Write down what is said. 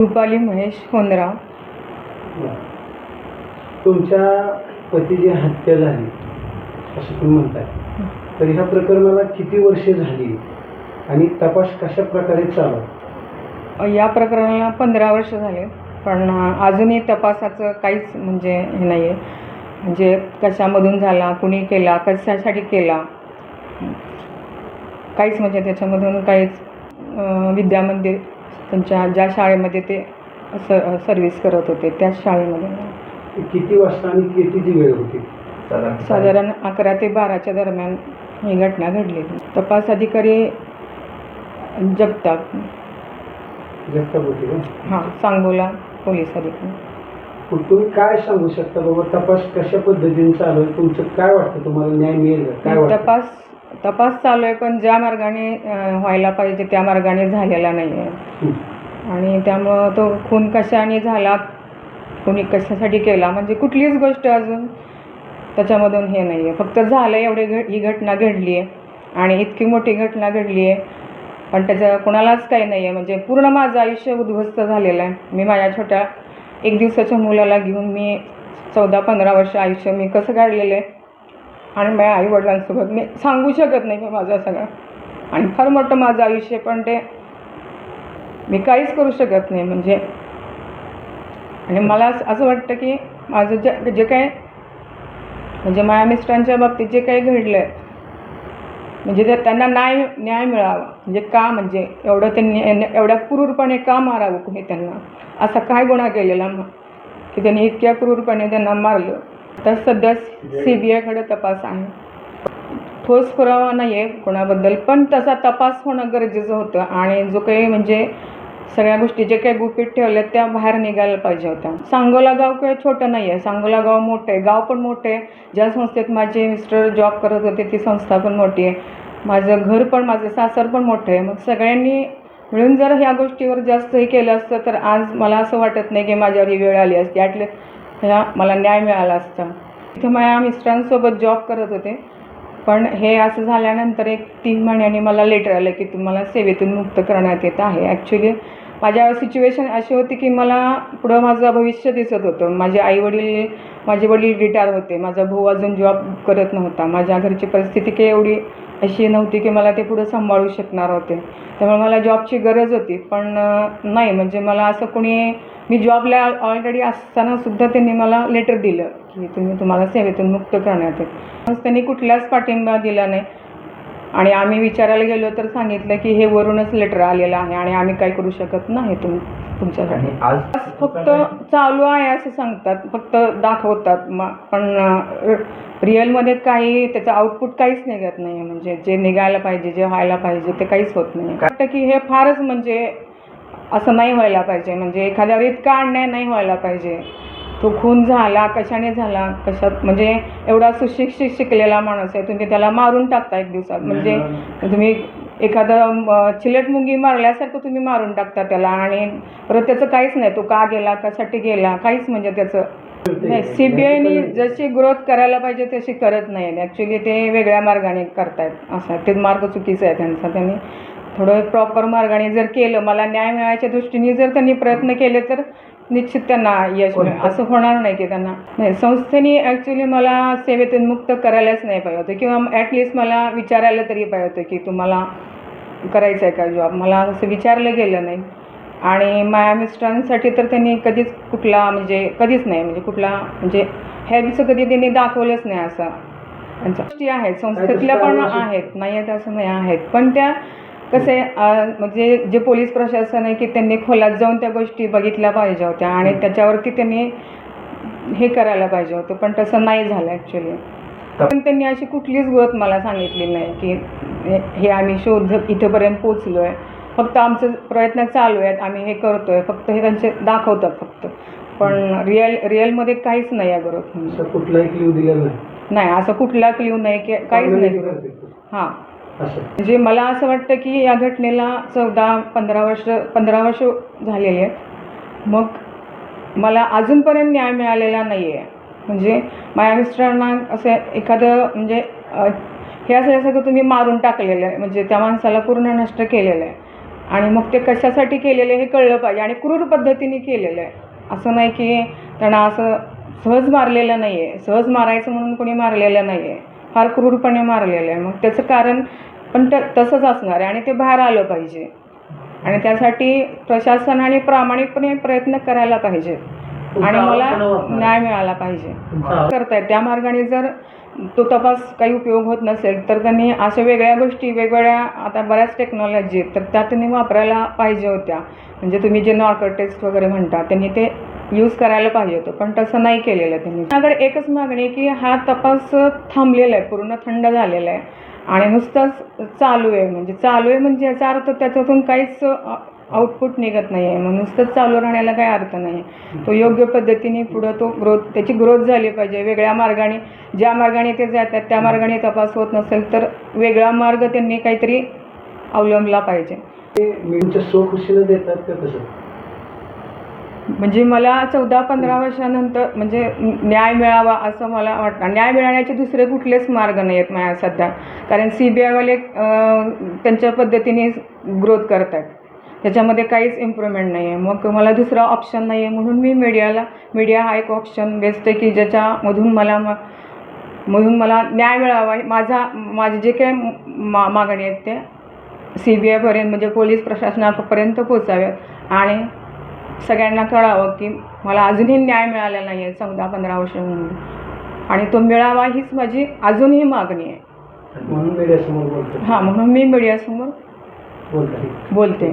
रुपाली महेश होनराव तुमच्या पतीची हत्या झाली असं तुम्ही म्हणताय तर ह्या प्रकरणाला किती वर्षे झाली? आणि तपास कशा प्रकारे चालू? या प्रकरणाला पंधरा वर्ष झाले पण अजूनही तपासाचं काहीच म्हणजे हे नाही आहे म्हणजे कशामधून झाला कुणी केला कशासाठी केला? काहीच म्हणजे त्याच्यामधून काहीच अं, विद्यामंदिर त्यांच्या ज्या शाळेमध्ये ते स सर्व्हिस करत होते त्याच शाळेमध्ये. किती वाजता आणि कितीची वेळ होती? साधारण अकरा ते बाराच्या दरम्यान ही घटना घडली. तपास अधिकारी जगताप. जगताप होती का? हां सांगोला पोलीस अधिकारी. मग तुम्ही काय सांगू शकता बाबा? तपास कशा पद्धतीने चालू आहे? तुमचं काय वाटतं? तुम्हाला न्याय मिळेल का? काय वाटतं? तपास तपास चालू आहे पण ज्या मार्गाने व्हायला पाहिजे त्या मार्गाने झालेला नाही आहे. आणि त्यामुळं तो खून कशाने झाला कोणी कशासाठी केला म्हणजे कुठलीच गोष्ट अजून त्याच्यामधून हे नाही आहे फक्त झालं एवढे घ ही घटना घडली आहे आणि इतकी मोठी घटना घडली आहे पण त्याचं कोणालाच काही नाही आहे म्हणजे पूर्ण माझं आयुष्य उद्ध्वस्त झालेलं आहे. मी माझ्या छोट्या एक दिवसाच्या मुलाला घेऊन मी चौदा पंधरा वर्ष आयुष्य मी कसं काढलेलं आहे? आणि माझ्या आईवडिलांसोबत मी सांगू शकत नाही मी माझं सगळं. आणि फार मोठं माझं आयुष्य पण ते मी काहीच करू शकत नाही म्हणजे. आणि मला असं असं वाटतं की माझं जे जे काय म्हणजे माझ्या मिस्टरांच्या बाबतीत जे काही घडलं आहे म्हणजे ते त्यांना न्याय न्याय मिळावा. म्हणजे का म्हणजे एवढं त्यांनी एवढ्या क्रूरपणे का मारावं कुणी त्यांना? असा काय गुन्हा केलेला मग की त्यांनी इतक्या क्रूरपणे त्यांना मारलं? तर सध्या सी बी आयकडे तपास आहे. ठोस पुरावा नाही आहे कोणाबद्दल पण तसा तपास होणं गरजेचं होतं आणि जो काही म्हणजे सगळ्या गोष्टी जे काही गुपित ठेवल्या त्या बाहेर निघायला पाहिजे होत्या. सांगोला गाव काही छोटं नाही आहे सांगोला गाव मोठं आहे. गाव पण मोठं आहे. ज्या संस्थेत माझे मिस्टर जॉब करत होते ती संस्था पण मोठी आहे. माझं घर पण माझं सासर पण मोठं आहे. मग सगळ्यांनी मिळून जर ह्या गोष्टीवर जास्त हे केलं असतं तर आज मला असं वाटत नाही की माझ्यावर ही वेळ आली असती. ॲटलीस्ट ह्या मला न्याय मिळाला असता. इथं माझ्या मिस्टरांसोबत जॉब करत होते. पण हे असं झाल्यानंतर एक तीन महिन्यांनी मला लेटर आलं की तुम्हाला सेवेतून मुक्त करण्यात येत आहे. ॲक्च्युली माझ्या सिच्युएशन अशी होती की मला पुढं माझं भविष्य दिसत होतं. माझे आईवडील माझे वडील रिटायर होते. माझा भाऊ अजून जॉब करत नव्हता. माझ्या घरची परिस्थिती काही एवढी अशी नव्हती की मला ते पुढं सांभाळू शकणार होते. त्यामुळे मला जॉबची गरज होती. पण नाही. म्हणजे मला असं कोणी मी जॉबला ऑलरेडी असतानासुद्धा त्यांनी मला लेटर दिलं की तुम्ही तुम्हाला सेवेतून मुक्त करण्यात येईल. त्यांनी कुठल्याच पाठिंबा दिला नाही. आणि आम्ही विचारायला गेलो तर सांगितलं की हे वरूनच लेटर आलेलं आहे आणि आम्ही काही करू शकत नाही तुम तुमच्यासाठी. आज फक्त चालू आहे असं सांगतात फक्त दाखवतात. म पण रिअलमध्ये काही त्याचं आउटपुट काहीच निघत नाही म्हणजे जे निघायला पाहिजे जे व्हायला पाहिजे ते काहीच होत नाही वाटतं की हे फारच म्हणजे असं नाही व्हायला पाहिजे. म्हणजे एखाद्यावर इतका अन्याय नाही व्हायला पाहिजे. तो खून झाला कशाने झाला कशात म्हणजे एवढा सुशिक्षित शिकलेला माणूस आहे तुम्ही त्याला मारून टाकता एक दिवसात. म्हणजे तुम्ही एखादं चिलट मुंगी मारल्यासारखं तुम्ही मारून टाकता त्याला आणि परत त्याचं काहीच नाही तो का गेला कशासाठी गेला काहीच म्हणजे त्याचं नाही सी बी आयनी जशी ग्रोथ करायला पाहिजे तशी करत नाही. ॲक्च्युली ते वेगळ्या मार्गाने करतायत असं ते मार्ग चुकीचा आहे त्यांचा. त्यांनी थोडं प्रॉपर मार्गाने जर केलं मला न्याय मिळायच्या दृष्टीने जर त्यांनी प्रयत्न केले तर निश्चित त्यांना यश मिळेल. असं होणार नाही की त्यांना. नाही संस्थेने ॲक्च्युली मला सेवेतून मुक्त करायलाच नाही पाहिजे होतं. किंवा ॲटलिस्ट मला विचारायला तरी पाहिजे होतं की तुम्हाला करायचं आहे का जॉब मला असं विचारलं गेलं नाही. आणि माझ्या मिस्टरांसाठी तर त्यांनी कधीच कुठला म्हणजे कधीच नाही म्हणजे कुठला म्हणजे हेल्पचं कधी त्यांनी दाखवलंच नाही असं. गोष्टी आहेत. संस्थेतल्या पण आहेत. नाही आहेत असं नाही आहेत. पण त्या कसे म्हणजे जे पोलीस प्रशासन आहे की त्यांनी खोलात जाऊन त्या गोष्टी बघितल्या पाहिजे होत्या आणि त्याच्यावरती त्यांनी हे करायला पाहिजे होतं पण तसं नाही झालं ॲक्च्युली पण त्यांनी अशी कुठलीच ग्रोथ मला सांगितली नाही की हे- आम्ही शोध इथंपर्यंत पोचलो आहे फक्त आमचं प्रयत्न चालू आहेत आम्ही हे करतो आहे फक्त हे त्यांचे दाखवतात फक्त. पण रिअल रिअलमध्ये काहीच नाही आहे ग्रोथ कुठलाही क्ल्यू दिलेला नाही. नाही असं कुठला क्ल्यू नाही की काहीच नाही. हां. असं. म्हणजे मला असं वाटतं की या घटनेला चौदा पंधरा वर्ष पंधरा वर्ष झालेली आहेत. मग मला अजूनपर्यंत न्याय मिळालेला नाही आहे म्हणजे माझ्या मिस्टरांना असं एखादं म्हणजे हे असं सगळं तुम्ही मारून टाकलेलं आहे. म्हणजे त्या माणसाला पूर्ण नष्ट केलेलं आहे. आणि मग ते कशासाठी केलेलं आहे हे कळलं पाहिजे. आणि क्रूर पद्धतीने केलेलं आहे. असं नाही की त्यांना असं सहज मारलेलं नाही आहे सहज मारायचं म्हणून कोणी मारलेलं नाही आहे फार क्रूरपणे मारलेलं आहे. मग त्याचं कारण पण त तसंच असणार आहे आणि ते बाहेर आलं पाहिजे. आणि त्यासाठी प्रशासनाने प्रामाणिकपणे प्रयत्न करायला पाहिजे. आणि मला न्याय मिळाला पाहिजे. करतायत. त्या मार्गाने जर तो तपास काही उपयोग होत नसेल तर त्यांनी अशा वेगळ्या गोष्टी वेगवेगळ्या आता बऱ्याच टेक्नॉलॉजी आहेत तर त्या त्यांनी वापरायला पाहिजे होत्या. म्हणजे तुम्ही जे नॉर्कर टेस्ट वगैरे म्हणता त्यांनी ते यूज करायला पाहिजे होतं पण तसं नाही केलेलं त्यांनी. माझ्याकडे एकच मागणी आहे की हा तपास थांबलेला आहे पूर्ण थंड झालेला आहे. आणि नुसताच चालू आहे म्हणजे चालू आहे म्हणजे याचा अर्थ त्याच्यातून काहीच आउटपुट निघत नाही आहे. मग नुसतंच चालू राहण्याला काही अर्थ नाही तो योग्य पद्धतीने पुढं तो ग्रोथ त्याची ग्रोथ झाली पाहिजे. वेगळ्या मार्गाने ज्या मार्गाने ते जातात त्या मार्गाने तपास होत नसेल तर वेगळा मार्ग त्यांनी काहीतरी अवलंबला पाहिजे. ते देतात का कसं? म्हणजे मला चौदा पंधरा वर्षानंतर म्हणजे न्याय मिळावा असं मला वाटतं. न्याय मिळवण्याचे दुसरे कुठलेच मार्ग नाही आहेत माझ्या सध्या. कारण सी बी आयवाले त्यांच्या पद्धतीने ग्रोथ करत आहेत त्याच्यामध्ये काहीच इम्प्रूव्हमेंट नाही आहे मग मला दुसरा ऑप्शन नाही आहे म्हणून मी मीडियाला मीडिया हा एक ऑप्शन बेस्ट आहे की ज्याच्यामधून मला म मधून मला न्याय मिळावा. माझा माझे जे काही मा मागणी आहेत ते सी बी आयपर्यंत म्हणजे पोलीस प्रशासनापर्यंत पोचाव्यात आणि सगळ्यांना कळावं की मला अजूनही न्याय मिळालेला नाही आहे चौदा पंधरा वर्ष म्हणून आणि तो मिळावा हीच माझी अजूनही मागणी आहे. म्हणून मीडियासमोर बोलतो हां म्हणून मी मीडियासमोर बोलता. बोलते